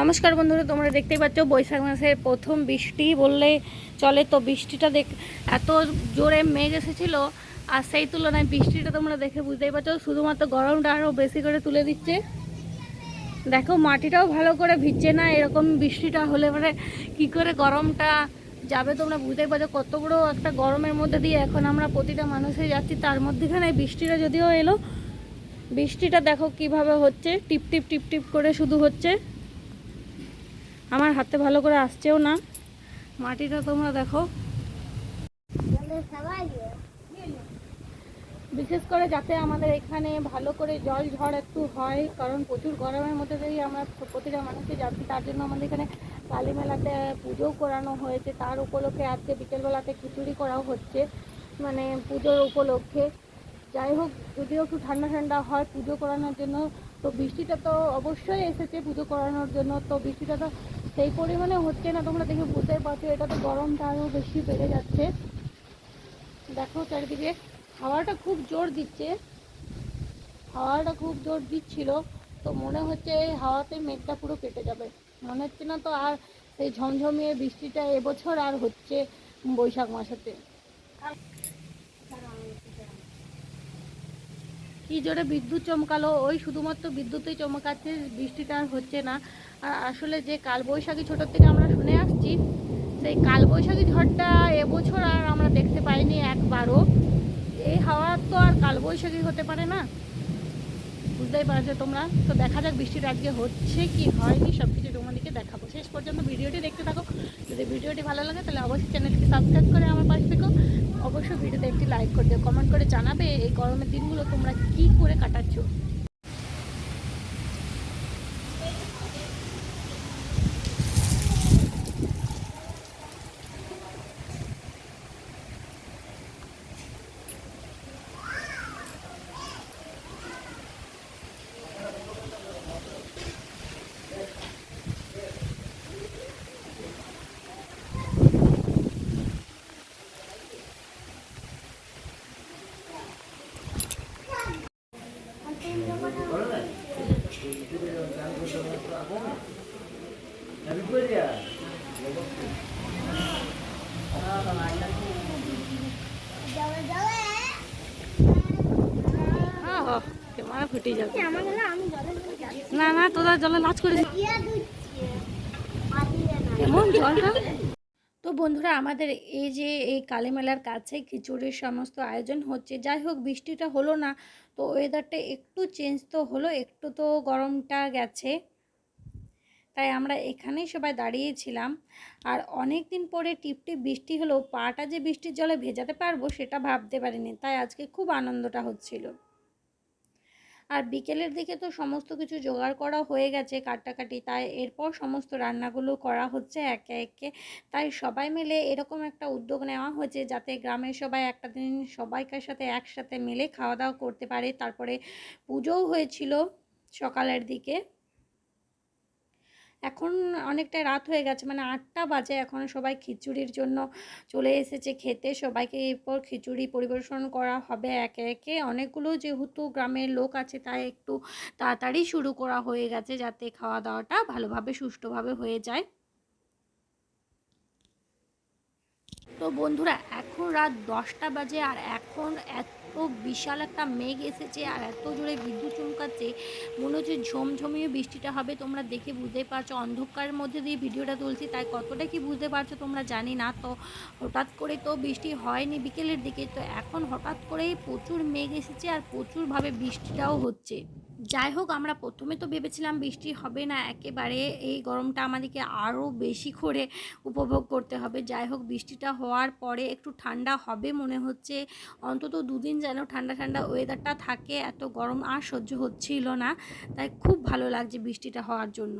নমস্কার বন্ধুরা, তোমরা দেখতেই পাচ্ছ বৈশাখ মাসের প্রথম বৃষ্টি বললে চলে। তো বৃষ্টিটা দেখ, এত জোরে মেঘ এসেছিল, আর সেই তুলনায় বৃষ্টিটা তোমরা দেখে বুঝতেই পারছ, শুধুমাত্র গরমটা আরও বেশি করে তুলে দিচ্ছে। দেখো, মাটিটাও ভালো করে ভিজছে না, এরকম বৃষ্টিটা হলে মানে কী করে গরমটা যাবে তোমরা বুঝতেই পারছ। কত বড় একটা গরমের মধ্যে দিয়ে এখন আমরা প্রতিটা মানুষে যাচ্ছি, তার মধ্যেখানে বৃষ্টিটা যদিও এলো, বৃষ্টিটা দেখো কীভাবে হচ্ছে, টিপ টিপ টিপ টিপ করে শুধু হচ্ছে। আমার হাতে ভালো করে আসছেও না। মাটিটা তোমরা দেখো। বিশেষ করে যাতে আমাদের এখানে ভালো করে জল ঝড় একটু হয়, কারণ প্রচুর গরমের মধ্যে দিয়ে আমরা প্রতিটা মানুষকে যাচ্ছি, তার জন্য আমাদের এখানে কালী মেলাতে পুজোও করানো হয়েছে। তার উপলক্ষে আজকে বিকেলবেলাতে খিচুড়ি করাও হচ্ছে মানে পুজোর উপলক্ষে। যাই হোক, যদিও একটু ঠান্ডা ঠান্ডা হয় পুজো করানোর জন্য, তো বৃষ্টিটা তো অবশ্যই এসেছে পুজো করানোর জন্য। তো বৃষ্টিটা তো সেই পরিমাণে হচ্ছে না, তোমরা দেখে বুঝতেই পারছ এটা তো গরমটা আরও বেশি বেড়ে যাচ্ছে। দেখো চারিদিকে, হাওয়াটা খুব জোর দিচ্ছে। হাওয়াটা খুব জোর দিচ্ছিল, তো মনে হচ্ছে এই হাওয়াতে মেঘটা পুরো কেটে যাবে। মনে হচ্ছে না তো আর সেই ঝমঝমিয়ে বৃষ্টিটা এবছর আর হচ্ছে বৈশাখ মাসেতে। কি জোরে বিদ্যুৎ চমকালো? ওই শুধুমাত্র বিদ্যুতেই চমকাচ্ছে বৃষ্টিটা আর হচ্ছে না। আর আসলে যে কালবৈশাখী ছোটোর থেকে আমরা শুনে আসছি, সেই কালবৈশাখী ঝড়টা এবছর আর আমরা দেখতে পাইনি একবারও। এই হাওয়া তো আর কালবৈশাখী হতে পারে না। বুঝতেই পারছ তোমরা? তো দেখা যাক বৃষ্টিটা আজকে হচ্ছে কি হয়নি সব কিছু তোমাদেরকে দেখাবো। শেষ পর্যন্ত ভিডিওটি দেখতে থাকো। যদি ভিডিওটি ভালো লাগে তাহলে অবশ্যই চ্যানেলটি সাবস্ক্রাইব করে আমার পাশ থেকো। অবশ্যই ভিডিওতে একটি লাইক করে দিও। কমেন্ট করে জানাবে এই গরমের দিনগুলো তোমরা কি করে কাটাচ্ছ। ক্যামেরা ফেটে যাবে। না না তোরা জলে লাচ করে কেমন জলটা তো বন্ধুরা আমাদের এই যে এই কালী মেলার কাছে খিচুড়ির সমস্ত আয়োজন হচ্ছে যাই হোক বৃষ্টিটা হলো না তো ওয়েদারটা একটু চেঞ্জ তো হলো একটু তো গরমটা গেছে। তাই আমরা এখানেই সবাই দাঁড়িয়েছিলাম। আর অনেক দিন পরে টিপটিপ বৃষ্টি হলো পাটা যে বৃষ্টির জলে ভেজাতে পারব সেটা ভাবতে পারিনি। তাই আজকে খুব আনন্দটা হচ্ছিল। আর বিকেলের দিকে তো সমস্ত কিছু জোগাড় করা হয়ে গেছে কাটাকাটি, তাই এরপর সমস্ত রান্নাগুলো করা হচ্ছে একে একে। তাই সবাই মিলে এরকম একটা উদ্যোগ নেওয়া হয়েছে যাতে গ্রামের সবাই একটা দিন সবাইকার সাথে একসাথে মিলে খাওয়া দাওয়া করতে পারে। তারপরে পুজোও হয়েছিল সকালের দিকে। এখন অনেকটা রাত হয়ে গেছে মানে আটটা বাজে এখন সবাই খিচুড়ির জন্য চলে এসেছে খেতে। সবাইকে এরপর খিচুড়ি পরিবেশন করা হবে একে একে। অনেকগুলো যেহেতু গ্রামের লোক আছে, তাই একটু তাড়াতাড়ি শুরু করা হয়ে গেছে যাতে খাওয়া দাওয়াটা ভালোভাবে, সুষ্ঠুভাবে হয়ে যায়। তো বন্ধুরা, এখন রাত দশটা বাজে আর এখন এত বিশাল একটা মেঘ এসেছে আর এত জোরে বিদ্যুৎ চমকাচ্ছে, মনে হচ্ছে ঝমঝমিয়ে বৃষ্টিটা হবে। তোমরা দেখে বুঝতে পারছ, অন্ধকারের মধ্যে দিয়ে ভিডিওটা তুলছি, তাই কতটা কি বুঝতে পারছ তোমরা জানি না। তো হঠাৎ করে তো বৃষ্টি হয়নি বিকেলের দিকে, তো এখন হঠাৎ করেই প্রচুর মেঘ এসেছে আর প্রচুরভাবে বৃষ্টিটাও হচ্ছে। যাই হোক, আমরা প্রথমে তো ভেবেছিলাম বৃষ্টি হবে না, একেবারে এই গরমটা আমাদেরকে আরও বেশি করে উপভোগ করতে হবে। যাই হোক, বৃষ্টিটা হওয়ার পরে একটু ঠান্ডা হবে মনে হচ্ছে। অন্তত দুদিন যেন ঠান্ডা ঠান্ডা ওয়েদারটা থাকে, এত গরম আর সহ্য হচ্ছিল না। তাই খুব ভালো লাগছে বৃষ্টিটা হওয়ার জন্য।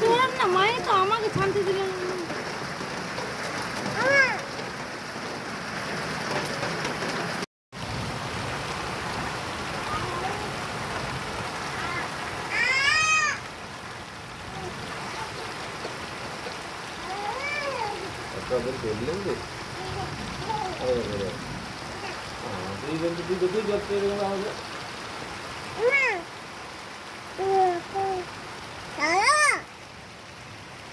Diyorum da mayı tamam ki tam tedirin. అక్కడ వెళ్ళింది అదే కదా ఇది ఇది ఇది చెప్తారు కదా